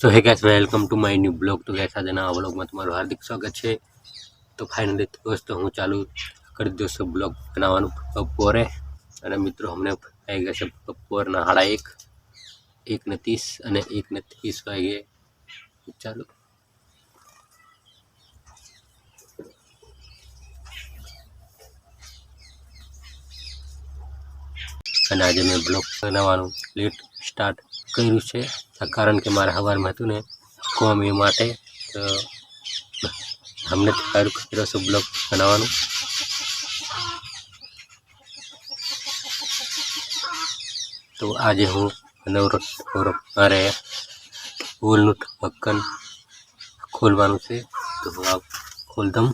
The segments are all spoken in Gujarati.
So hey guys welcome to my new blog તો ગેસ આજના બ્લોગમાં તમારું હાર્દિક સ્વાગત છે. તો ફાઇનલી દોસ્તો, હું ચાલુ કરી છું બ્લોગ બનાવવાનું બપોરે. અને મિત્રો અમને આવી ગયા છે બપોરના સાડા એક. એક ને ત્રીસ અને એક ને ત્રીસ વાગે. ચાલુ. અને આજે મેં બ્લોગ બનાવવાનું લેટ સ્ટાર્ટ કર્યું છે. આ કારણ કે મારે સવારમાં હતું ને કોમ એ માટે તો અમને સારું કર્યો છે બ્લોગ બનાવવાનું તો આજે હું નવરો નવરો મારે ફૂલનું ઢક્કન ખોલવાનું છે તો હું આ ખોલ દઉં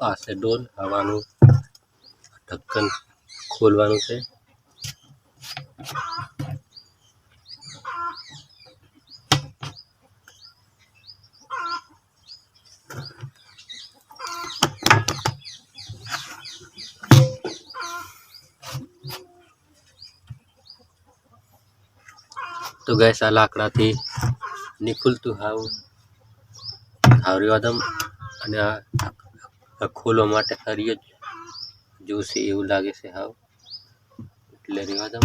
આ છે ડોલ હવાનું ઢક્કન ખોલવાનું છે. તો ગેસ આ લાકડાથી નીકળતું હાવ હાવરી વાદમ અને આ આ ખોલવા માટે જ જોશે એવું લાગે છે હાવ. એટલે રેવા દઉં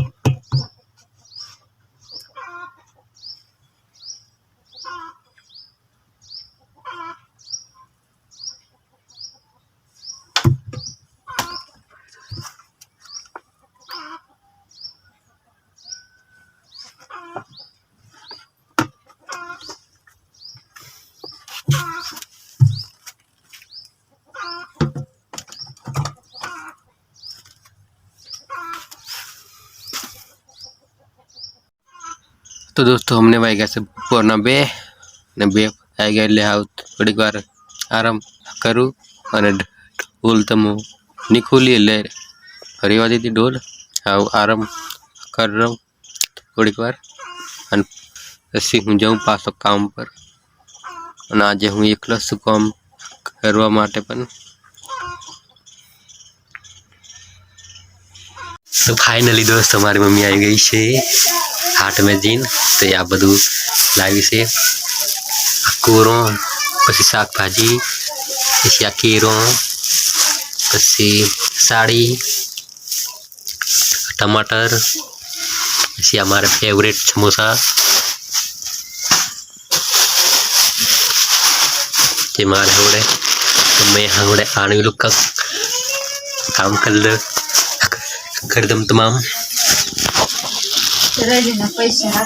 તો દોસ્તો, અમને भाई છે બપોરના બે ને બે આવી ગયા એટલે હાવ થોડીક વાર આરામ કરું અને ઢોલ તમે નીકળી એટલે ફરીવા દીધી ઢોલ. હાવ આરામ કરું થોડીક વાર અને પછી હું જાઉં પાછો કામ પર. અને આજે હું એકલો શું કામ કરવા માટે પણ. તો ફાઇનલી દોસ્તો મારી મમ્મી આવી ગઈ છે હાટ મેં જઈને તો એ આ બધું લાવી છે આ કોરો પછી શાકભાજી પછી આ કેરો પછી સાડી ટમાટર પછી આ મારા ફેવરેટ સમોસા જે મારે હવડે તો મેં હવડે આણવેલું કક કામ કરી લે કરી દમ તમામ. પૈસા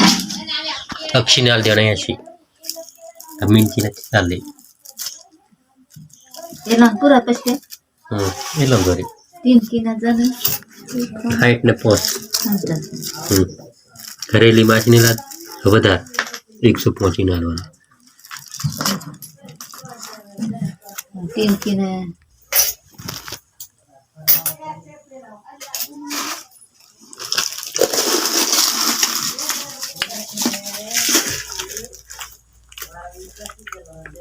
પછી ટીન એને આલવાના સાઠ ને પાંચ પોસઠ પછી રેખલીને ને હમ. ઘરેલી માછલી લાદ વધારે એકસો પહોંચીને હાલવાના Gracias.